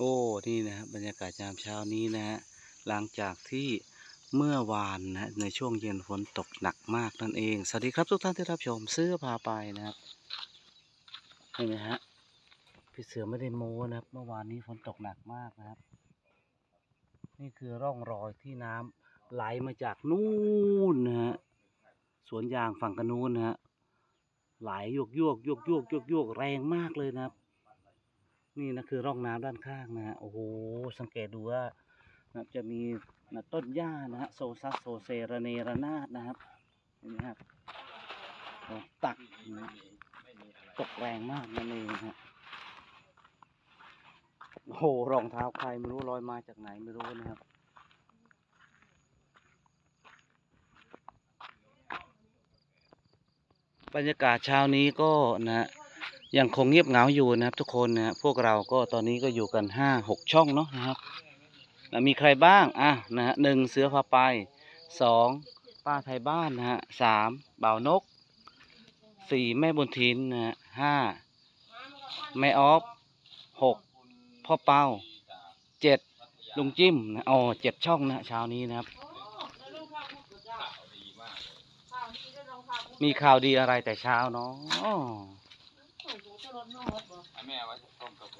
โอ้นี่นะฮะบรรยากาศยามเช้านี้นะฮะหลังจากที่เมื่อวานนะในช่วงเย็นฝนตกหนักมากนั่นเอง สวัสดีครับทุกท่านที่รับชมเสื้อพาไปนะครับเห็นไหมฮะพี่เสือไม่ได้โม้นะครับ เมื่อวานนี้ฝนตกหนักมากนะครับ นี่คือร่องรอยที่น้ำไหลมาจากนู่นนะฮะสวนยางฝั่งกันนู้นนะฮะไหลยวกยวกยวกยวกยวกยวกแรงมากเลยนะครับ นี่นะคือร่องน้ำด้านข้างนะฮะโอ้โหสังเกตดูว่านะจะมีนะต้นหญ้านะฮะโซซัสโซเซระเนระนาดนะครับเห็นไหมครับตักนะตกแรงมากนั่นเองฮะโอ้โหรองเท้าใครไม่รู้ลอยมาจากไหนไม่รู้นะครับบรรยากาศเช้านี้ก็นะ ยังคงเงียบเหงาอยู่นะครับ ทุกคนนะฮะพวกเราก็ตอนนี้ก็อยู่กันห้าหกช่องเนาะนะครับมีใครบ้างอะนะฮะหนึ่งเสือพาไปสองป้าไทยบ้านนะฮะสามบ่าวนกสี่แม่บุญทินนะฮะห้าแม่ออฟหกพ่อเป้าเจ็ดลุงจิ้มนะอ๋อเจ็ดช่องนะเช้านี้นะครับ มีข่าวดีอะไรแต่เช้าเนาะ แม่ไว้ต้มกาแฟ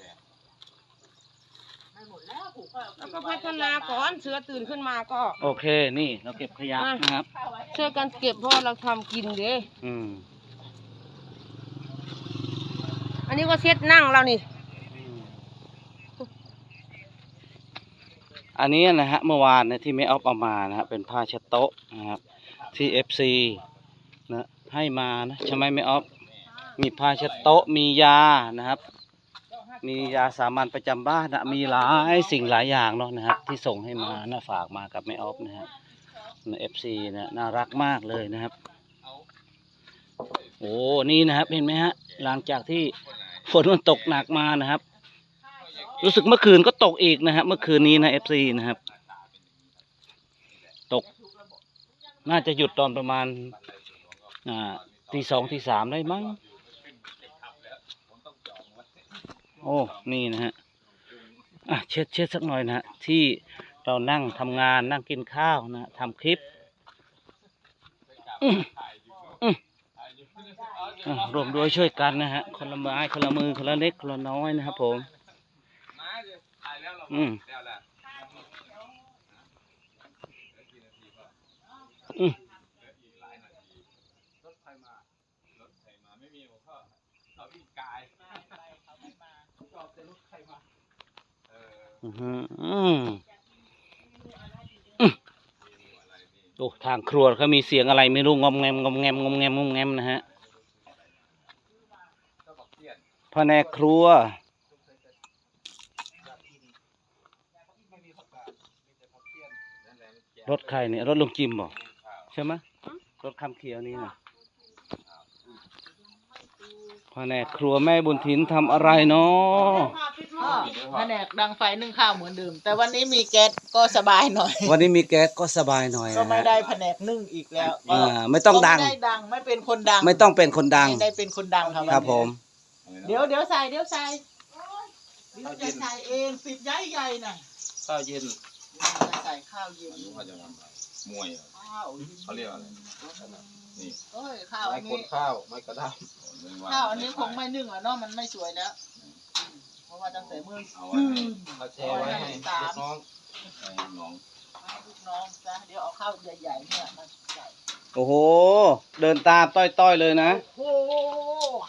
แล้วก็พัฒนาก่อนเสือตื่นขึ้นมาก็ โอเค นี่เราเก็บขยะนะครับช่วยกันเก็บเพราะว่าเราทำกินเด้อืมอันนี้ก็เซ็ตนั่งเรานี่ อันนี้นะฮะเมื่อวานนะที่ไม่ออฟเอามานะฮะเป็นผ้าเช็ดโต๊ะนะครับที่ FC นะให้มานะใช่ไหมไม่ออฟ มีผ้าเช็ดโต๊ะมียานะครับ มียาสามัญประจำบ้านนะมีหลายสิ่งหลายอย่างเนาะนะครับ ที่ส่งให้มานะฝากมากับแม่ออฟนะฮะเอฟซีนะน่ารักมากเลยนะครับ โอ้นี่นะครับเห็นไหมฮะหลังจากที่ฝนมันตกหนักมานะครับ รู้สึกเมื่อคืนก็ตกอีกนะครับ เมื่อคืนนี้นะเอฟซีนะครับ ตก น่าจะหยุดตอนประมาณอ่าตีสองตีสามได้มั้ง โอ้ นี่นะฮะอะเช็ดเช็ดสักหน่อยนะฮะที่เรานั่งทำงานนั่งกินข้าวนะทำคลิปรวมด้วยช่วยกันนะฮะ คนละไม้คนละมือคนละเล็กคนละน้อยนะครับผมมาเดี๋ยวถ่ายแล้วเราอืมอืม อเขาวิ่งกายจอดแต่รถใครมาเอออือหืออืมอืมโอ้ทางครัวเขามีเสียงอะไรไม่รู้งอมแงมงอมแงมงอมแงมงอมแงมนะฮะก็บอกเพี้ยนแผนกครัวนั่นแหละมันแก่รถใครเนี่ยรถลุงจิมบอกใช่ไหมรถคำเขียวนี่นะ แผนกครัวแม่บุญถินทำอะไรเนาะก็แผนกดังไฟนึ่งข้าวเหมือนเดิมแต่วันนี้มีแก๊สก็สบายหน่อย วันนี้มีแก๊สก็สบายหน่อยก็นะไม่ฮะได้แผนกนึ่งอีกแล้วก็อ่าไม่ต้องดังก็ไม่ได้ดังไม่เป็นคนดังไม่ต้องเป็นคนดัง ไม่ได้เป็นคนดังครับครับผม เดี๋ยวเดี๋ยวใส่เดี๋ยวใส่เดี๋ยวจะใส่เองปิดใหญ่ใหญ่ๆน่ะข้าวเย็นใส่ข้าวเย็นอันนี้เขาจะทำอะไรมวยเหรอข้าวย็นเขาเรียกอะไร นี่โอ้ยข้าวไม้อันคนี้นข้าวไม้กระด้างข้าวอันนี้คงไม่นึ่งอะเนาะมันไม่สวยแล้วเพราะว่าตั้งแต่เมื่อเอาไว้ให้เขาแช่ไว้ให้ลูกน้องให้น้องให้ลูกน้องจ้ะเดี๋ยวเอาข้าวใหญ่ๆเนี่ยมาใส่โอ้โห เดินตามต้อยๆเลยนะ โอ้โห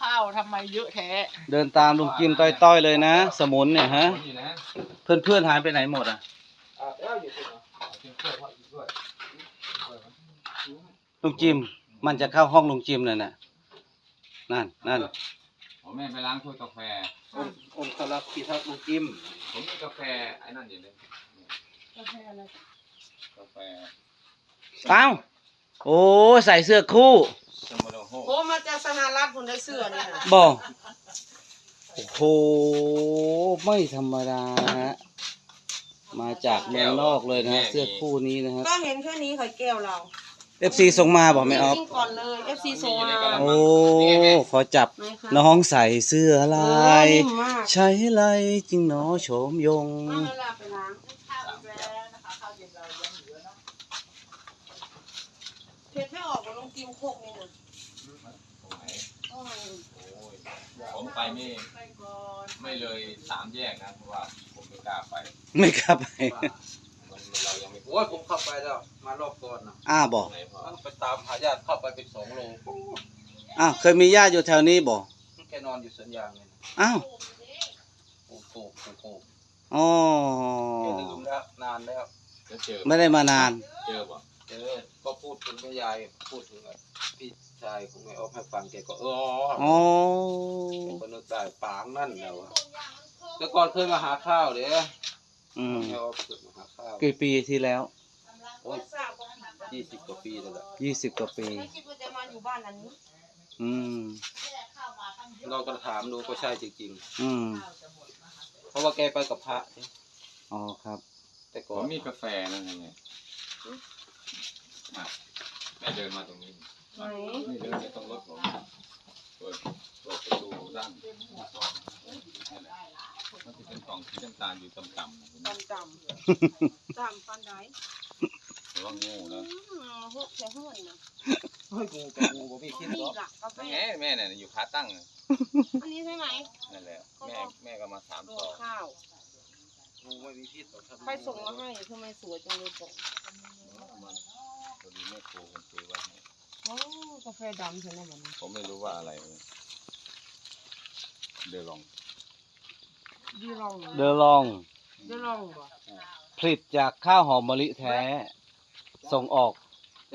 ข้าวทำไมเยอะแท้เดินตามลุงจิมต้อยๆเลยนะ สมุนเนี่ยฮะคนอยู่นะเพื่อนๆหายไปไหนหมดอะ อ่าแล้วอยู่ที่ไหนเอาเชือกเชือกไว้อีกด้วยลุงจิม มันจะเข้าห้องลุงจิมเลยน่ะนั่นนั่นผมแม่ไปล้างถ้วยกาแฟ อมอมสลับกีทักลุงจิมผมมีกาแฟไอ้นั่นอยู่เลยกาแฟเอ้าโอ้ใส่เสื้อคู่สมโรโฮโอ้มาจากสหรัฐคุณได้เสื้อนี่นะบอกโอ้โหไม่ธรรมดานะฮะมาจากเมืองนอกเลยนะฮะเสื้อคู่นี้นะฮะก็เห็นแค่นี้ค่ะแก้วเรา เอฟซีส่งมาบอกไม่ออฟจริงๆก่อนเลย FC ส่งมาโอ้ ขอจับ ไหนคะน้องใส่เสื้อเอลาอยนิ่มมากใช้ไรจริงหนอโฉมยงมาเวลาไปล้างข้าวอีกแล้วนะคะข้าวเย็นเรายังเหลือเนาะเผ็ดไม่ออกกับลงกิมโคกนี่นะโอ้ยผมไปไม่ไปก่อนไม่เลยสามแยกนะเพราะว่าผมไม่กล้าไป ไม่ครับไป อ้ยผมเข้าไปแล้ว มารอบก่อนนะอ้าบอกไหนพอต้องไปตามหาญาติเข้าไปเป็นสองโลอ้าวเคยมีญาติอยู่แถวนี้บอกแกนอนอยู่สวนยางเลยนะอ้าวโอ้โหโอ้โหอ๋อแกลืมแล้วนานแล้วแล้วเจอไม่ได้มานาน เจอป่ะเออก็พูดถึงแม่ยายพูดถึงพี่ชายของแม่ออฟให้ฟังแกก็เอออ๋อแกก็นึกได้ปางนั่นแล้วอะแต่ก่อนเคยมาหาข้าวเด้ ออืมแม่ออฟเคยมาหาข้าวกี่ปีที่แล้วโอ้ยยี่สิบกว่าปีแล้วแหละยี่สิบกว่าปี ไม่คิดว่าจะมาอยู่บ้านอันนี้อืม เราก็ถามดูก็ใช่จริงอืมๆ เพราะว่าแกไปกับพระนี่อ๋อครับ แต่ผก่อมนมีกาแฟนั่นไงอะแม่เดินมาตรงนี้ไหนนี่เดินไม่ต้องรถผมเปิดเปิดประตูด้านนั่นแหละมันจะ เป็นกล่องสีน้ำตาลอยู่ต่ำๆนะเห็นไหมจำจำจำปันไดระวังงูนะอืมหกเสียห้วนนะเฮ้ยงูกับงูบ่มีคิดนี่หรอกหลักกาแฟนั่นไงแม่เนี่ยอยู่ขาตั้งน่ะอันนี้ใช่ไหมนั่นแหละแม่แม่ก็มาสามโรซอยข้าวงูไม่มีพิษหรอกครับใครส่งมาให้ทำไมสวยจังเลยปกมันพอดีแม่ครูคนซื้อไว้ให้โอ้กาแฟดำใช่ไหมมันผมไม่รู้ว่าอะไรเลยเดี๋ยวลอง ดีลองเหรอเดอลอง ดีลองบ่ผลิตจากข้าวหอมมะลิแท้ ส่งออก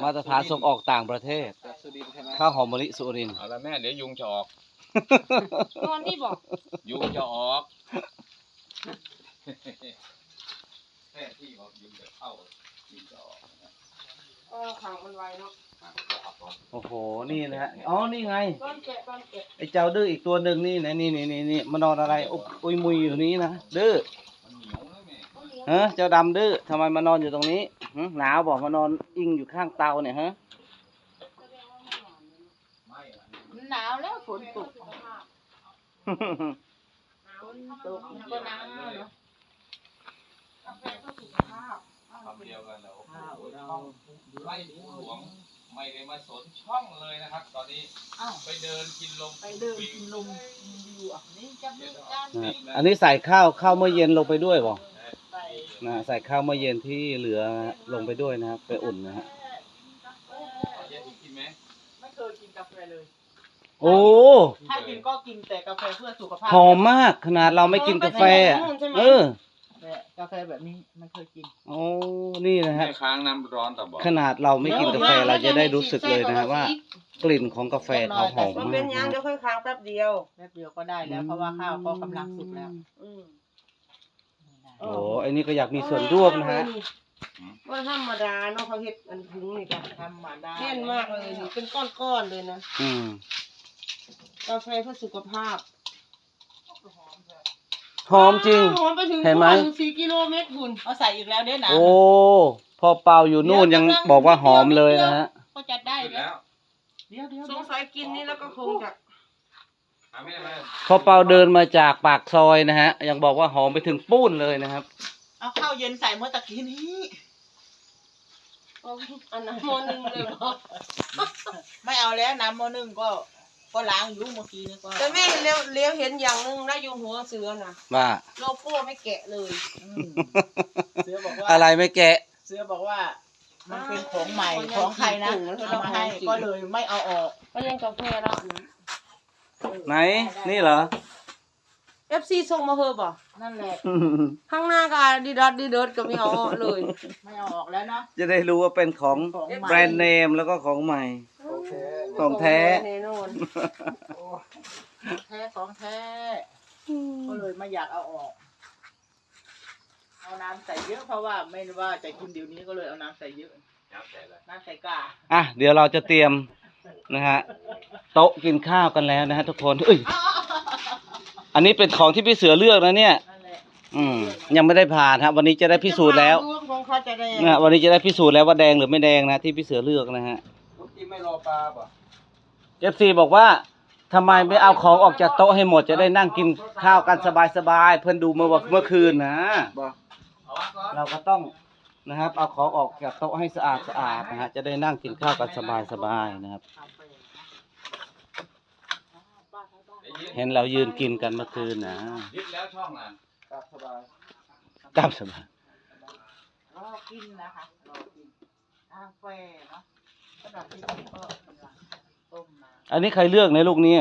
มาตรฐานส่งออกต่างประเทศ จากสุรินทร์ใช่ไหมข้าวหอมมะลิสุรินทร์ เอาละแม่เดี๋ยวยุงจะออก นอนนี่บอกยุงจะออกแม่ที่บอกยุงจะเข้ายุงจะออกนะเออขังมันไว้เนาะ อะก็เอาก่อนโอ้โห นี่นะฮะ อ๋อ นี่ไงก้อนแกะก้อนแกะไอ้เจ้าดื้ออีกตัวหนึ่งนี่นะนี่นี่นี่นี่มานอนอะไรอุยอุยมุยอยู่นี้นะ ดื้อมันเหนียวนะแม่เฮ้เจ้าดำดื้อทำไมมานอนอยู่ตรงนี้หึหนาวบอกมานอนอิงอยู่ข้างเตาเนี่ยฮะไม่อะมันหนาวแล้วฝนตกฝนตกมันก็หนาวเนาะกาแฟก็สุขภาพคำเดียวกันแล้วโอ้โหช่องไล่ผู้หลวง ไม่ได้มาสนช่องเลยนะครับ ตอนนี้อ้าวไปเดินกินลมไปเดินกินลมอยู่อะนี่จะมีการนะอันนี้ใส่ข้าวข้าวเมื่อเย็นลงไปด้วยบอกใส่นะใส่ข้าวเมื่อเย็นที่เหลือลงไปด้วยนะครับไปอุ่นนะฮะเอาเย็นอีกกินไหมไม่เคยกินกาแฟเลย โอ้ถ้ากินก็กินแต่กาแฟเพื่อสุขภาพหอมมากขนาดเราไม่กินกาแฟอะเออ แต่กาแฟแบบนี้ไม่เคยกิน โอ้นี่นะฮะแม่ค้างน้ำร้อนแต่บอกขนาดเราไม่กินกาแฟเราจะได้รู้สึกเลยนะฮะว่า กลิ่นของกาแฟเขาหอมมันมาเป็กนยังนะเดี๋ยวค่อยค้างแป๊บเดียว แป๊บเดียวก็ได้แล้วเพราะว่าข้าวก็กำลังสุกแล้วอืมโอ้ไอ้นี่ก็อยากมีส่วนร่วมนะฮะว่าธรรมดาเนาะเขาเฮ็ดอันถุงนี่กันทำมาได้แน่นมากเลยนี่เป็นก้อนๆเลยนะอืมกาแฟเพื่อสุขภาพ หอมจริง หอมไปถึงเห็นไหมสี่กิโลเมตรคุณเอาใส่อีกแล้วเด้อนะโอ้พอเป่าอยู่นู่นยังบอกว่าหอมเลยนะฮะ ก็จะได้หยุดแล้แล้ววเดี๋ยวเดี๋ยวสงสัยกินนี่แล้วก็คงจะหาแม่มาพอเป่าเดินมาจากปากซอยนะฮะ ยังบอกว่าหอมไปถึงปุ้นเลยนะครับ เอาข้าวเย็นใส่เมื่อตะกี้นี้เอาอันนั้นหมอหนึงเลยบอกไม่เอาแล้วน้ำโมอหนึ่งก็ ก็ล้างอยู่เมื่อกี้นี่ก็แต่แม่เลี้ยวเลี้ยวเห็นอย่างหนึงนะอยู่หัวเสือน่ะว่า โลโก้ไม่แกะเลยอืมเสือบอกว่าอะไรไม่แกะ เสือบอกว่า มันเป็นของใหม่ของใครนะเอามาให้ก็เลยไม่เอาออก ก็ยังกาแฟแล้วนะไหน นี่เหรอ FC ส่งมาเฮอบ่นั่นแหละ ข้างหน้าก็ดีดอดดีเดิดก็ไม่เอาเลยไม่เอาออกแล้วเนาะจะได้รู้ว่าเป็นของของใหม่แบรนด์เนมแล้วก็ของใหม่ โอเคของแท้ แน่นอนแท้ของแท้ก็เลยไม่อยากเอาออก เอาน้ำใส่เยอะเพราะว่าไม่ว่าจะกินเดี๋ยวนี้ก็เลยเอาน้ำใส่เยอะ น้ำใส่เลยน้ำใส่กาอะเดี๋ยวเราจะเตรียมนะฮะโต๊ะกินข้าวกันแล้วนะฮะทุกคนเอ้ย อันนี้เป็นของที่พี่เสือเลือกนะเนี่ย นั่นแหละอืม ยังไม่ได้ผ่านครับ วันนี้จะได้พิสูจน์แล้วจะผ่านดูของเขาจะแดงนะวันนี้จะได้พิสูจน์แล้วว่าแดงหรือไม่แดงนะที่พี่เสือเลือกนะฮะลูกกินไม่รอปลาป่ะเอฟซีบอกว่าทำไมไม่เอาของออกจากโต๊ะให้หมดจะได้นั่งกินข้าวกันสบายๆเพื่อนดูเมื่อวันเมื่อคืนนะ บ่เอาวะก่อนเราก็ต้องนะครับ เอาของออกจากโต๊ะให้สะอาดสะอาดนะฮะจะได้นั่งกินข้าวกันสบายๆนะครับ เห็นเรายืนกินกันเมื่อคืนนะยึดแล้วช่องน่ะครับสบายตามสบายรอกินนะคะรอกินกาแฟเนาะสำหรับที่นี่ก็กำลังต้มมาอันนี้ใครเลือกในลูกนี้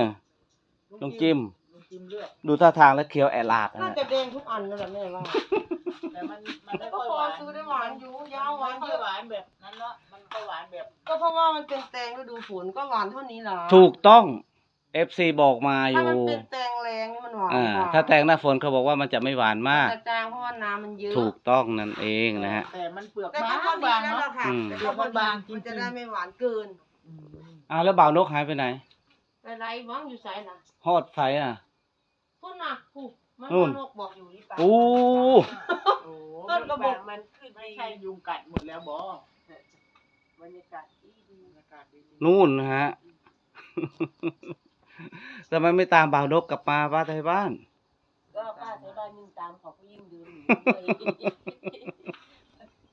ลุงจิมลุงจิมเลือกดูท่าทางแล้วเคี้ยวแอลาดนะน่าฮะจะแดงทุกอันนั่นแหละแม่ว่าแต่มันมันไม่ก็ค่อยพหอวานซื้อได้หวานอยู่ยาวหวานไม่เยค่อยอะหวานแบบนั้นเนาะมันก็หวานแบบ ก็เพราะว่ามันเป็นแตงฤดูฝนก็หวานเท่านี้ล่ะถูกต้อง FC บอกมาอถ้ายู่ มันเป็นแตงแรงนี่มันหวานอ่า กว่าถ้าแตงหน้าฝนเขาบอกว่ามันจะไม่หวานมาก แต่จางเพราะว่าน้ำมันเยอะถูกต้องนั่นเองนะฮะ แต่มันเปลือกแต่บาก็งพอดีบางแล้วเนาะ ล่ะค่ะอืม แต่ก็พอดีบางๆจริงๆมันจะได้ไม่หวานเกินอ้าวแล้วบ่าวนกหายไปไหนไปไรบ้างอยู่ไสน่ะฮอดไฟอะ พุ่นน่ะผู้มันนู่น นกบอกอยู่นี่ป่ะอู้ โอ้ต้นกระบอกมันขึ้นไม่ใช่ยุงกัดหมดแล้วบอบรรยากาศดีดีบรรยากาศดีๆนู่นนะฮะ ทำไมไม่ตามบ่าวนกกลับมาป้าไทยบ้าน ก็ป้าไทยบ้านยิ่งตามเขาก็ยิ่งเดินหนี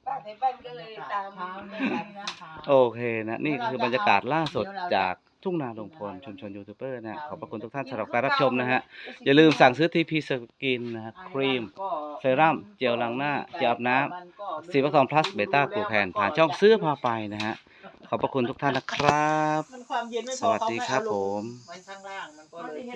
ป้าไทยบ้านก็เลยตามเช้าไม่ทันนะคะโอเคนะ นี่คือบรรยากาศล่าสุดจากทุ่งนาลงพลชุมชนยูทูบเบอร์นะ ขอบพระคุณทุกท่านสำหรับการรับชมนะฮะ อย่าลืมสั่งซื้อทีพีสกินนะฮะครีม เซรั่ม เจลล้างหน้า เจลอาบน้ำสีวัคซองพลัสเบต้ากลูแคนผ่านช่องซื้อพาไปนะฮะ ขอบพระคุณทุกท่านนะครับ มันความเย็นไม่พอสวัสดีครับเขาไม่เอาลงผมไว้ข้างล่างมันก็เลย